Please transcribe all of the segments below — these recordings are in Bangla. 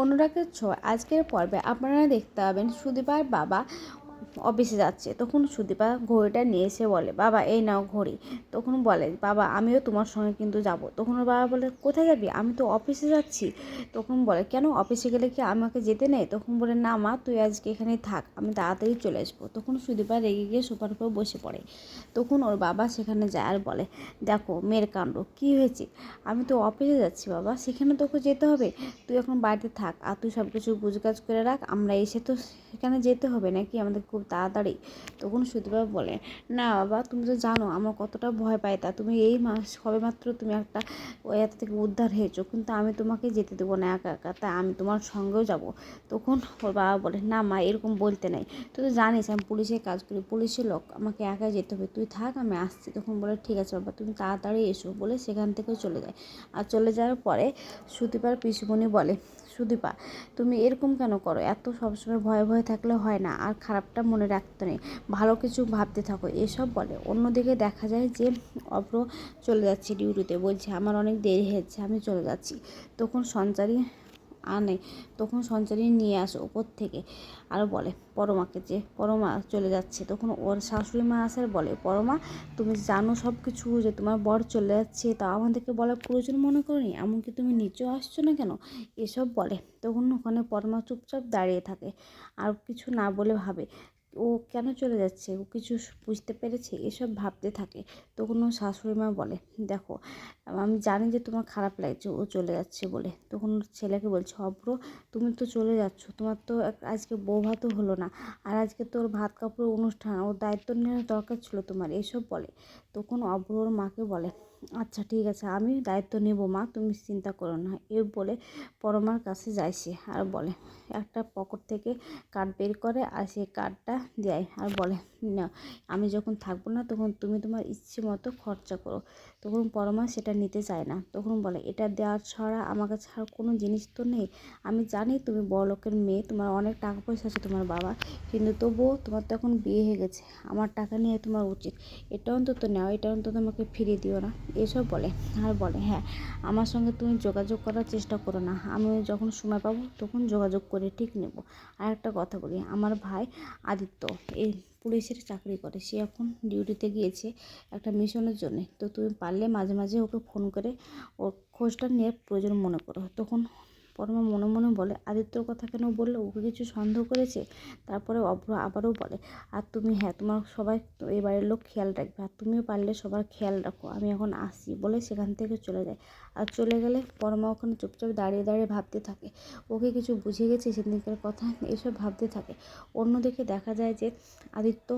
অনুরাগের ছোঁয়া। আজকের পর্বে আপনারা দেখতে পাবেন সুদীপার বাবা অফিসে যাচ্ছে। তখন সুদীপা ঘড়িটা নিয়ে এসে বলে, বাবা, এই নাও ঘড়ি। তখন বলে, বাবা, আমিও তোমার সঙ্গে কিন্তু যাব। তখন ওর বাবা বলে, কোথায় যাবি? আমি তো অফিসে যাচ্ছি। তখন বলে, কেন? অফিসে গেলে কি আমাকে যেতে নেই? তখন বলে, না মা, তুই আজকে এখানে থাক, আমি তাড়াতাড়ি চলে আসব। তখন সুদীপা রেগে গিয়ে সোফার উপর বসে পড়ে। তখন ওর বাবা সেখানে যায় আর বলে, দেখো, মেয়ের কাণ্ড, কী হয়েছে? আমি তো অফিসে যাচ্ছি বাবা, সেখানে তোকে যেতে হবে। তুই এখন বাড়িতে থাক, আর তুই সব কিছু গুজগাজ করে রাখ। আমরা এসে তো সেখানে যেতে হবে নাকি? আমাদের খুব তাড়াতাড়ি তখন সুদীপা বলে, না বাবা, তুমি তো জানো আমার কতটা ভয় পাই তা। তুমি এই মাস সবে মাত্র তুমি একটা হাত থেকে উদ্ধার হয়েছো, কিন্তু আমি তোমাকে যেতে দেবো না একা একা। তাই আমি তোমার সঙ্গেও যাব। তখন ওর বাবা বলে, না মা, এরকম বলতে নাই। তুই তো জানিস আমি পুলিশের কাজ করি, পুলিশের লোক, আমাকে একা যেতে হবে। তুই থাক, আমি আসছি। তখন বলে, ঠিক আছে বাবা, তুমি তাড়াতাড়ি এসো। বলে সেখান থেকে চলে যায়। আর চলে যাওয়ার পরে সুদীপার পিসুমণি বলে সুদীপা, তুমি এরকম কেন করো? এত সবসময় ভয়ে ভয়ে থাকলে হয় না, আর খারাপটা মনে রাখতে নেই। ভালো কিছু ভাবতে থাকো। এসব বলে। অন্যদিকে দেখা যায় যে অপ্র চলে যাচ্ছে ডিউটিতে। বলছে, আমার অনেক দেরি হয়েছে, আমি চলে যাচ্ছি। তখন সঞ্চারী আনে তখন সঞ্চারী নিয়ে আসে ওপর থেকে আর বলে, পরমাকে যে, পরমা চলে যাচ্ছে। তখন ওর শাশুড়ি মা আসার বলে, পরমা, তুমি জানো সব কিছু যে তোমার বর চলে যাচ্ছে, তা আমাদেরকে বলার প্রয়োজন মনে করনি? এমনকি তুমি নিচেও আসছো না কেন? এসব বলে। তখন ওখানে পরমা চুপচাপ দাঁড়িয়ে থাকে, আর কিছু না বলে ভাবে। ও কেন চলে যাচ্ছে? ও কিছু বুঝতে পেরেছে? এসব ভাবতে থাকে। তখন ও শাশুড়ি মা বলে, দেখো, আমি জানি যে তোমার খারাপ লাগছে, ও চলে যাচ্ছে বলে। তখন ছেলেকে বলছে অব্র তুমি তো চলে যাচ্ছ। তোমার তো আজকে বউ ভাতও হলো না। আর আজকে তোর ভাত কাপড় অনুষ্ঠান, ওর দায়িত্ব নেওয়ার দরকার ছিল তোমার। এসব বলে। তখন অব্র ওর মাকে বলে আচ্ছা ঠিক আছে, আমি দায়িত্ব নেব, মা, তুমি চিন্তা করো না। এ বলে পরমার কাছে যায় সে আর বলে, একটা পকেট থেকে কার্ড বের করে আর সেই কার্ডটা দেয় আর বলে। আমি যখন থাকব না তখন তুমি তোমার ইচ্ছে মতো খরচা করো। তখন পরমা সেটা নিতে চায় না। তখন বলে, এটা দেওয়ার ছাড়া আমার কাছে আর কোনো জিনিস তো নেই। আমি জানি তুমি বড়লোকের মেয়ে, তোমার অনেক টাকা পয়সা আছে তোমার বাবা কিন্তু তবুও তোমার তো এখন বিয়ে হয়ে গেছে। আমার টাকা নিয়ে তোমার উচিত। এটা অন্তত নাও, এটা অন্তত আমাকে ফিরিয়ে দিও না। এসব বলে। আর বলে হ্যাঁ আমার সঙ্গে তুমি যোগাযোগ করার চেষ্টা করো না। আমি যখন সময় পাবো তখন যোগাযোগ করে ঠিক নেব। আর একটা কথা বলি, আমার ভাই আদিত্য, এই পুলিশের চাকরি করে। সে এখন ডিউটিতে গিয়েছে একটা মিশনের জন্যে। তো তুমি পারলে মাঝে মাঝে ওকে ফোন করে ওর খোঁজটা নিয়ে প্রয়োজন মনে করো। তখন পরমা মনে মনে বলে, আদিত্যর কথা কেন বলল? ওকে কিছু সন্দেহ করেছে? তারপরে অভ্র আবারও বলে, আর তুমি হ্যাঁ তোমার সবাই এই বাড়ির লোক খেয়াল রাখবে। আর তুমিও পারলে সবার খেয়াল রাখো। আমি এখন আসি বলে সেখান থেকে চলে যায়। আর চলে গেলে পরমা ওখানে চুপচাপ দাঁড়িয়ে দাঁড়িয়ে ভাবতে থাকে। ওকে কিছু বুঝে গেছে সেদিনকার কথা? এসব ভাবতে থাকে। অন্যদিকে দেখা যায় যে আদিত্য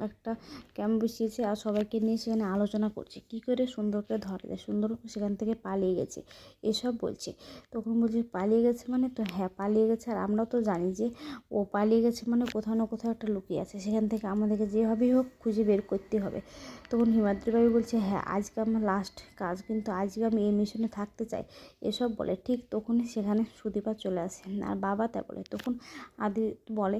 একটা ক্যাম্প বসিয়েছে আর সবাইকে নিয়ে সেখানে আলোচনা করছে। কী করে সুন্দরকে ধরা যায়? সুন্দর সেখান থেকে পালিয়ে গেছে। এসব বলছে। তখন বলছে, পালিয়ে গেছে মানে? তো হ্যাঁ পালিয়ে গেছে। আর আমরা তো জানি যে ও পালিয়ে গেছে মানে কোথাও না কোথাও একটা লুকিয়ে আছে। সেখান থেকে আমাদেরকে যেভাবেই হোক খুঁজে বের করতে হবে। তখন হিমাদ্রি বাবু বলছে হ্যাঁ আজকে আমার লাস্ট কাজ, কিন্তু আজকে আমি এই মিশনে থাকতে চাই। এসব বলে। ঠিক তখনই সেখানে সুদীপা চলে আসে। আর বাবা তা বলে। তখন আদি বলে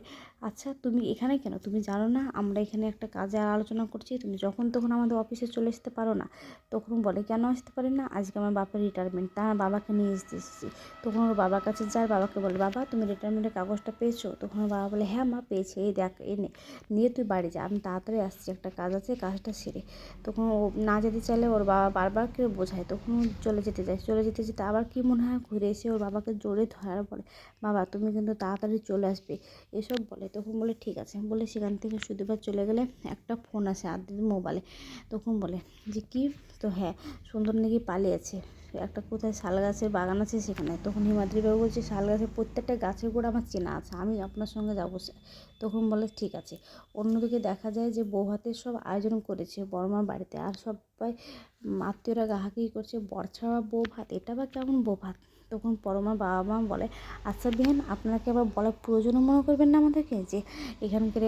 আচ্ছা তুমি এখানে কেন? তুমি জানো না, আমরা এখানে একটা কাজে আলোচনা করছি, তুমি যখন তখন আমাদের অফিসে চলে আসতে পারো না। তখন বলে, কেন আসতে পারি না? আজকে আমার বাপের রিটায়ারমেন্ট তার বাবাকে নিয়ে আসতে এসেছি। তখন ওর বাবার কাছে যায়, বাবাকে বলে, বাবা, তুমি রিটায়ারমেন্টের কাগজটা পেয়েছ? তখন ওর বাবা বলে হ্যাঁ মা, পেয়েছি, এই দেখ, এই নে, নিয়ে তুই বাড়ি যা, আমি তাড়াতাড়ি আসছি, একটা কাজ আছে, কাজটা সেরে। তখন ও না যেতে চাইলে ওর বাবা বারবার কেউ বোঝায়, তখন চলে যেতে যায়, চলে যেতে যেতে আবার কি মনে হয়, ঘুরে এসে ওর বাবাকে জোরে ধরার বলে, বাবা, তুমি কিন্তু তাড়াতাড়ি চলে আসবে। এসব বলে, তখন বলে, ঠিক আছে। বলে, সেখান থেকে সুদীপা চলে গেলে একটা ফোন আসে আদির মোবাইলে। তখন বলে যে, কি? তো হ্যাঁ সুন্দর নাকি পালিয়েছে? একটা কোথায় শাল গাছের বাগান আছে সেখানে? তখন হিমাদ্রি বাবু বলছে, শাল গাছের প্রত্যেকটা গাছের গোড়া আমার চেনা আছে, আমি আপনার সঙ্গে যাব তখন বলে, ঠিক আছে। অন্যদিকে দেখা যায় যে বৌভাতের সব আয়োজন করেছে বর্মার বাড়িতে, আর সবাই আত্মীয়রা গাহাকি করছে বরছাড়া বউ ভাত, এটা বা কেমন বউ ভাত? তখন পরমার বাবা মা বলে আচ্ছা বিহান আপনাকে আবার বলার প্রয়োজনও মনে করবেন না আমাদেরকে? যে এখানকার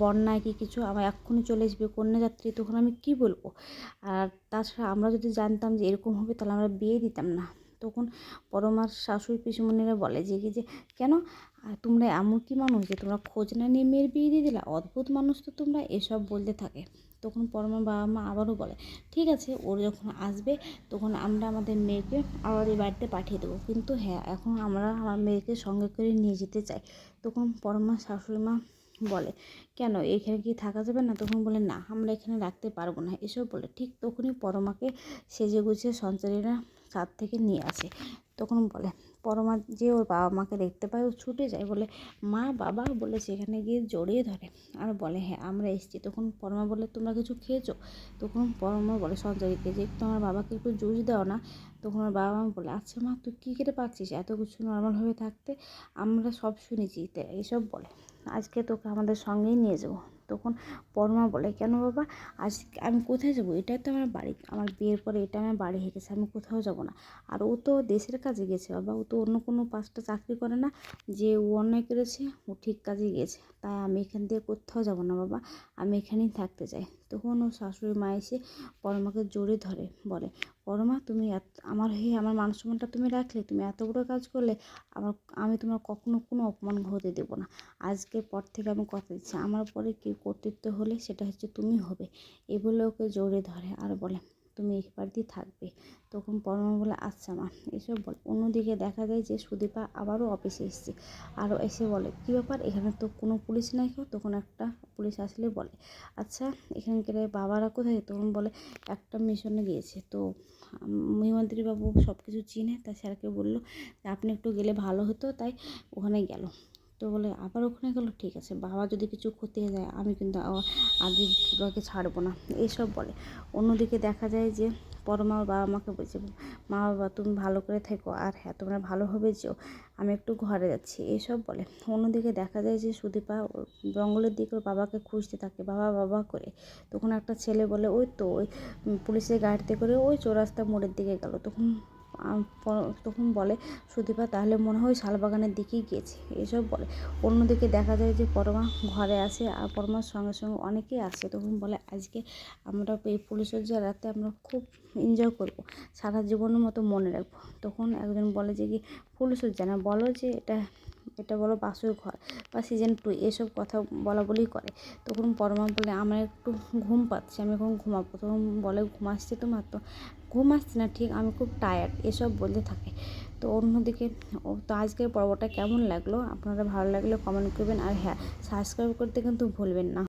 বন্যায় কি কিছু আমার এক্ষুনি চলে আসবে, কন্যাযাত্রী, তখন আমি কি বলব? আর তাছাড়া আমরা যদি জানতাম যে এরকম হবে, তাহলে আমরা বিয়ে দিতাম না। তখন পরমার শাশুড়ি পিসুমণিরা বলে, যে কি যে, কেন? তোমরা এমন কি মানুষ যে তোমরা খোঁজ না নিয়ে মেয়ের বিয়ে দিয়ে দিলা? অদ্ভুত মানুষ তো তোমরা, এসব বলতে থাকে। তখন পরমা বাবা মা আবারও বলে, ঠিক আছে, ওর যখন আসবে, তখন আমরা আমাদের মেয়েকে আবার এই বাড়িতে পাঠিয়ে দেবো। কিন্তু হ্যাঁ এখন আমরা আমার মেয়েকে সঙ্গে করে নিয়ে যেতে চাই। তখন পরমা শাশুড়ি মা বলে, কেন, এখানে কি থাকা যাবে না? তখন বলে, না, আমরা এখানে রাখতে পারব না। এসব বলে, ঠিক তখনই পরমাকে সেজে গুছিয়ে সঞ্চারীরা ছাদ থেকে নিয়ে আসে। তখন বলে পরমা যে ওর বাবা মাকে দেখতে পায়, ও ছুটে যায়। বলে, মা, বাবা? বলে, সেখানে গিয়ে জড়িয়ে ধরে। আর বলে হ্যাঁ আমরা এসেছি। তখন পরমা বলে, তোমরা কিছু খেয়েছো? তখন পরমা বলে সঞ্চারীকে যে আমার বাবাকে একটু জুস দাও না। তখন আমার বাবা মা বলে আচ্ছা মা, তুই কী খেতে পাচ্ছিস? এত কিছু নর্মালভাবে থাকতে? আমরা সব শুনেছি এইসব বলে। আজকে তোকে আমাদের সঙ্গেই নিয়ে যাব। তখন পরমা বলে, কেন বাবা? আজ আমি কোথায় যাব? এটাই তো আমার বাড়ি। আমার বিয়ের পরে এটা আমার বাড়ি হেঁটেছে। গেছে আমি কোথাও যাব না। আর ও তো দেশের কাজে গেছে বাবা। ও তো অন্য কোনো পাঁচটা চাকরি করে না। যে ও অন্যায় করেছে, ও ঠিক কাজে গিয়েছে তাই আমি এখান দিয়ে কোথাও যাব না, বাবা। আমি এখানেই থাকতে চাই। তখন ও শাশুড়ি মা এসে পরমাকে জোরে ধরে, বলে, পরমা, তুমি আমার হয়ে আমার মান সম্মানটা তুমি রাখলে, তুমি এত বড় কাজ করলে, আমার, আমি তোমার কখনো কোনো অপমান হতে দেবো না। আজকের পর থেকে আমি কথা দিচ্ছি। আমার পরে কি কর্তৃত্ব হলে সেটা হচ্ছে তুমি হবে। এ বলে ওকে জোরে ধরে আর বলে তুমি এই বাড়িতেই থাকবে। তখন পরমা বলে আচ্ছা মা। এসব বল, অন্যদিকে দেখা যায় যে সুদীপা আবারও অফিসে এসছে। আরও এসে বলে, কী ব্যাপার? এখানে তো কোনো পুলিশ নাই কেউ? তখন একটা পুলিশ আসলে বলে আচ্ছা এখানকার বাবারা কোথায়? তখন বলে, একটা মিশনে গিয়েছে। তো মহিমন্ত্রী বাবু সব কিছু চিনে তাই স্যারকে বলল, আপনি একটু গেলে ভালো হতো, তাই ওখানে গেল। তো বলে, আবার ওখানে গেলো? ঠিক আছে, বাবা যদি কিছু ক্ষতি হয়ে যায়, আমি কিন্তু আদি বাবাকে ছাড়বো না। এইসব বলে। অন্যদিকে দেখা যায় যে, পরমা বাবা মাকে বলছে, মা বাবা, তুমি ভালো করে থেকো, আর হ্যাঁ তোমরা ভালোভাবে যেও, আমি একটু ঘরে যাচ্ছি। এইসব বলে। অন্যদিকে দেখা যায় যে, সুদীপা জঙ্গলের দিকে ওর বাবাকে খুঁজতে থাকে, বাবা বাবা করে। তখন একটা ছেলে বলে, ওই তো, ওই পুলিশের গাড়িতে করে ওই চৌরাস্তা মোড়ের দিকে গেল। তখন তখন বলে, সুদীপা, তাহলে মনে হয় শালবাগানের দিকেই গিয়েছে এসব বলে। অন্যদিকে দেখা যায় যে পরমা ঘরে আসে আর পরমার সঙ্গে সঙ্গে অনেকেই আসে তখন বলে, আজকে আমরা এই পুলিশের যে রাতে আমরা খুব এনজয় করব, সারা জীবনের মতো মনে রাখব। তখন একজন বলে যে, কি ফুলসজ্জা না বলো যে, এটা এটা বলো বাসুর ঘর বা সিজন টু এসব কথা বলা বলি করে। তখন পরমা বলে, আমার একটু ঘুম পাচ্ছে, আমি এখন ঘুমাবো। তখন বলে, ঘুম আসছে তোমার তো? ঘুম আসছে না, ঠিক, আমি খুব টায়ার্ড এসব বলতে থাকে। তো অন্যদিকে তো আজকের পর্বটা কেমন লাগল? আপনারা ভালো লাগলে কমেন্ট করবেন। আর হ্যাঁ সাবস্ক্রাইব করতে কিন্তু ভুলবেন না।